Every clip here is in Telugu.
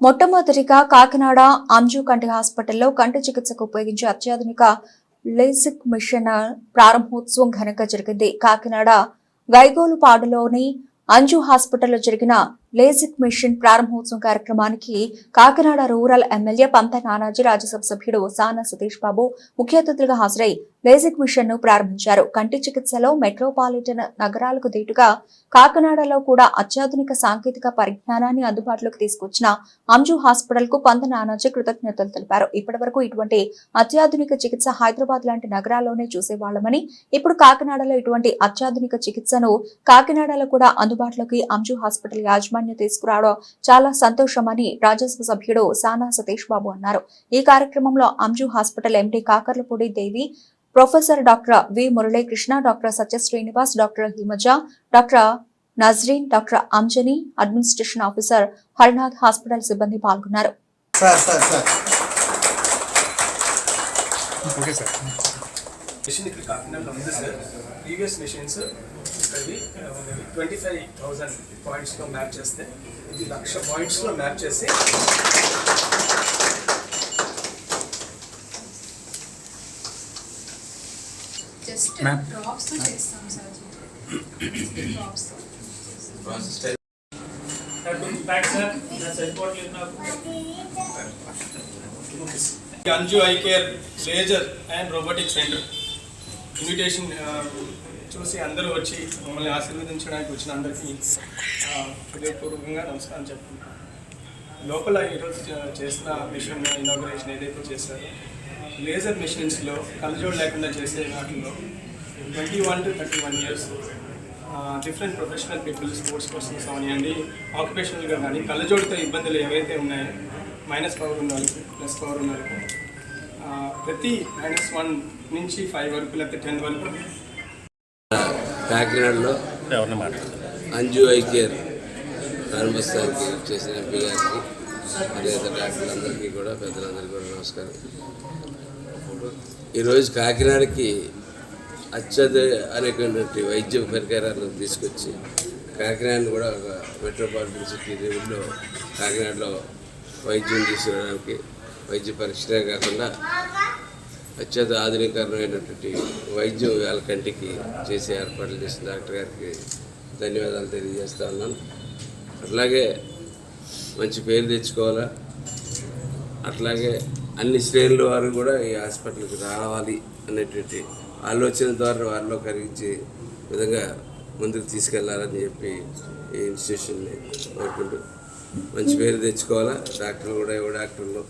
మొట్టమొదటిగా కాకినాడ అంజు కంటి హాస్పిటల్లో కంటి చికిత్సకు ఉపయోగించే అత్యాధునిక లేసిక్ మిషన్ ప్రారంభోత్సవం ఘనంగా జరిగింది. కాకినాడ గైగోలుపాడులోని అంజు హాస్పిటల్లో జరిగిన లేజిక్ మిషన్ ప్రారంభోత్సవం కార్యక్రమానికి కాకినాడ రూరల్ ఎమ్మెల్యే పంత నానాజీ రాజ్యసభ సభ్యుడు సానా సతీష్ బాబు ముఖ్య అతిథులుగా హాజరై లేజిక్ మిషన్ను ప్రారంభించారు. కంటి చికిత్సలో మెట్రోపాలిటన్ నగరాలకు దీటుగా కాకినాడలో కూడా అత్యాధునిక సాంకేతిక పరిజ్ఞానాన్ని అందుబాటులోకి తీసుకొచ్చిన అంజు హాస్పిటల్కు పంత నానాజీ కృతజ్ఞతలు తెలిపారు. ఇప్పటి వరకు ఇటువంటి అత్యాధునిక చికిత్స హైదరాబాద్ లాంటి నగరాల్లోనే చూసేవాళ్ళమని ఇప్పుడు కాకినాడలో ఇటువంటి అత్యాధునిక చికిత్సను కాకినాడలో కూడా అందుబాటులోకి అంజు హాస్పిటల్ యాజమాన్యం తీసుకురావడం చాలా సంతోషమని రాజ్యసభ సభ్యుడు సానా సతీష్ బాబు అన్నారు. ఈ కార్యక్రమంలో Anju hospital MD Kakarlapudi Devi professor doctor V Murali Krishna doctor Satya Srinivas doctor Himaja doctor Nazreen doctor Anjani administration officer Harinath hospital సిబ్బంది పాల్గొన్నారు. Sir sir sir. Okay sir. Machine ఇక్కడ కాకినాడలో ఉంది సార్. ప్రీవియస్ మిషన్స్ ఇవి ట్వంటీ ఫైవ్ థౌజండ్ పాయింట్స్లో మ్యాప్ చేస్తే ఇది లక్ష పాయింట్స్లో మ్యాప్ చేసి Anju eye care laser and robotic centre invitation చూసి అందరూ వచ్చి మమ్మల్ని ఆశీర్వదించడానికి వచ్చిన అందరికీ హృదయపూర్వకంగా నమస్కారం చెప్తున్నాను లోపల ఈరోజు చేసిన మిషన్ ఇనాగ్రేషన్ ఏదైతే చేశారో లేజర్ మిషన్స్లో కలజోడు లేకుండా చేసే వాటిల్లో twenty one to thirty one years different professional people sports persons అవనివ్వండి ఆక్యుపేషనల్గా కానీ కళ్ళజోడితో ఇబ్బందులు ఏవైతే ఉన్నాయో మైనస్ పవర్ ఉన్న వాళ్ళకి ప్లస్ పవర్ ఉన్న వాళ్ళకి ప్రతి మైనస్ వన్ నుంచి ఫైవ్ వరకు లేకపోతే టెన్ వరకు కాకినాడలో అంజు ఐ కేర్ ప్రారంభోత్సవానికి చేసిన ఎంపీ గారికి అదేవిధంగా డాక్టర్లందరికీ కూడా పెద్దలందరికీ కూడా నమస్కారం. ఈరోజు కాకినాడకి అత్యాధునికమైనటువంటి వైద్య పరికరాలను తీసుకొచ్చి కాకినాడని కూడా ఒక మెట్రోపాలిటన్ సిటీ లెవెల్లో కాకినాడలో వైద్యం తీసుకురావడానికి వైద్య పరీక్షలే కాకుండా అత్యంత ఆధునికరమైనటువంటి వైద్యం వాళ్ళ కంటికి చేసే ఏర్పాట్లు చేసిన డాక్టర్ గారికి ధన్యవాదాలు తెలియజేస్తా ఉన్నాను. అట్లాగే మంచి పేరు తెచ్చుకోవాలా? అట్లాగే అన్ని శ్రేణుల వారు కూడా ఈ హాస్పిటల్కి రావాలి అనేటువంటి ఆలోచన ద్వారా వారిలో కలిగించే విధంగా ముందుకు తీసుకెళ్ళాలని చెప్పి ఈ ఇన్స్టిట్యూషన్ని కోరుకుంటూ మంచి పేరు తెచ్చుకోవాలా? డాక్టర్లు కూడా యువ డాక్టర్లు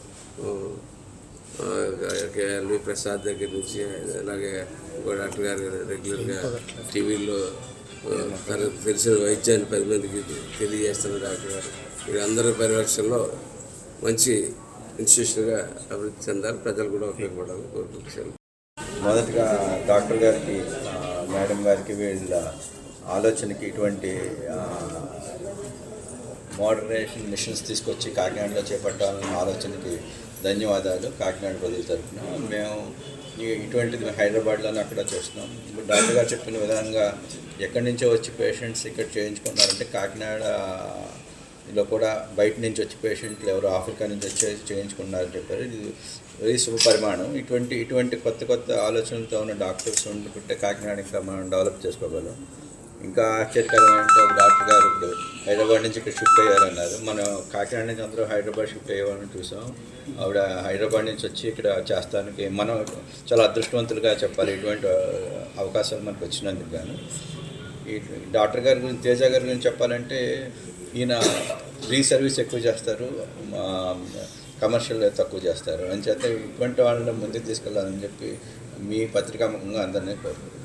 ఆ, ఎల్వి ప్రసాద్ దగ్గర నుంచి అలాగే డాక్టర్ గారు రెగ్యులర్గా టీవీలో ఆ, తనకు తెలిసిన వైద్యాన్ని పది మందికి తెలియజేస్తున్న డాక్టర్ గారు. వీరందరి పరిరక్షణలో మంచి ఇన్స్టిట్యూషన్గా అభివృద్ధి చెందాలి. ప్రజలు కూడా ఉపయోగపడాలని కోరుకుంటున్నాను. మొదటగా డాక్టర్ గారికి మేడం గారికి వీళ్ళ ఆలోచనకి ఇటువంటి మోడరేషన్ మిషన్స్ తీసుకొచ్చి కాకినాడలో చేపట్టాలన్న ఆలోచనకి ధన్యవాదాలు కాకినాడ ప్రజల తరఫున. మేము ఈ- ఇటువంటిది హైదరాబాద్లోనే అక్కడ చూస్తున్నాం. ఇప్పుడు డాక్టర్ గారు చెప్పిన విధంగా ఎక్కడి నుంచో వచ్చి పేషెంట్స్ ఇక్కడ చేయించుకున్నారంటే కాకినాడ లో కూడా బయట నుంచి వచ్చి పేషెంట్లు ఎవరు ఆఫ్రికా నుంచి వచ్చి చేయించుకున్నారని చెప్పారు. ఇది వెరీ శుభ పరిమాణం. ఇటువంటి ఇటువంటి కొత్త కొత్త ఆలోచనలతో ఉన్న డాక్టర్స్ ఉండుకుంటే కాకినాడ ఇంకా మనం డెవలప్ చేసుకోగలం. ఇంకా ఆశ్చర్యకరమైన ఒక డాక్టర్ గారు ఇప్పుడు హైదరాబాద్ నుంచి ఇక్కడ షిఫ్ట్ అయ్యారన్నారు. మనం కాకినాడ నుంచి అందరూ హైదరాబాద్ షిఫ్ట్ అయ్యేవాళ్ళని చూసాం. ఆవిడ హైదరాబాద్ నుంచి వచ్చి ఇక్కడ చేస్తానికి మనం చాలా అదృష్టవంతులుగా చెప్పాలి. ఇటువంటి అవకాశాలు మనకు వచ్చినందుకు గాను. ఈ డాక్టర్ గారి గురించి తేజ గారి గురించి చెప్పాలంటే ఈయన ఫ్రీ సర్వీస్ ఎక్కువ చేస్తారు. కమర్షియల్ తక్కువ చేస్తారు. అని చేత ఇటువంటి వాళ్ళని ముందుకు తీసుకెళ్ళాలని చెప్పి మీ పత్రికాముఖంగా అందరినీ కోరుకుంటున్నాను.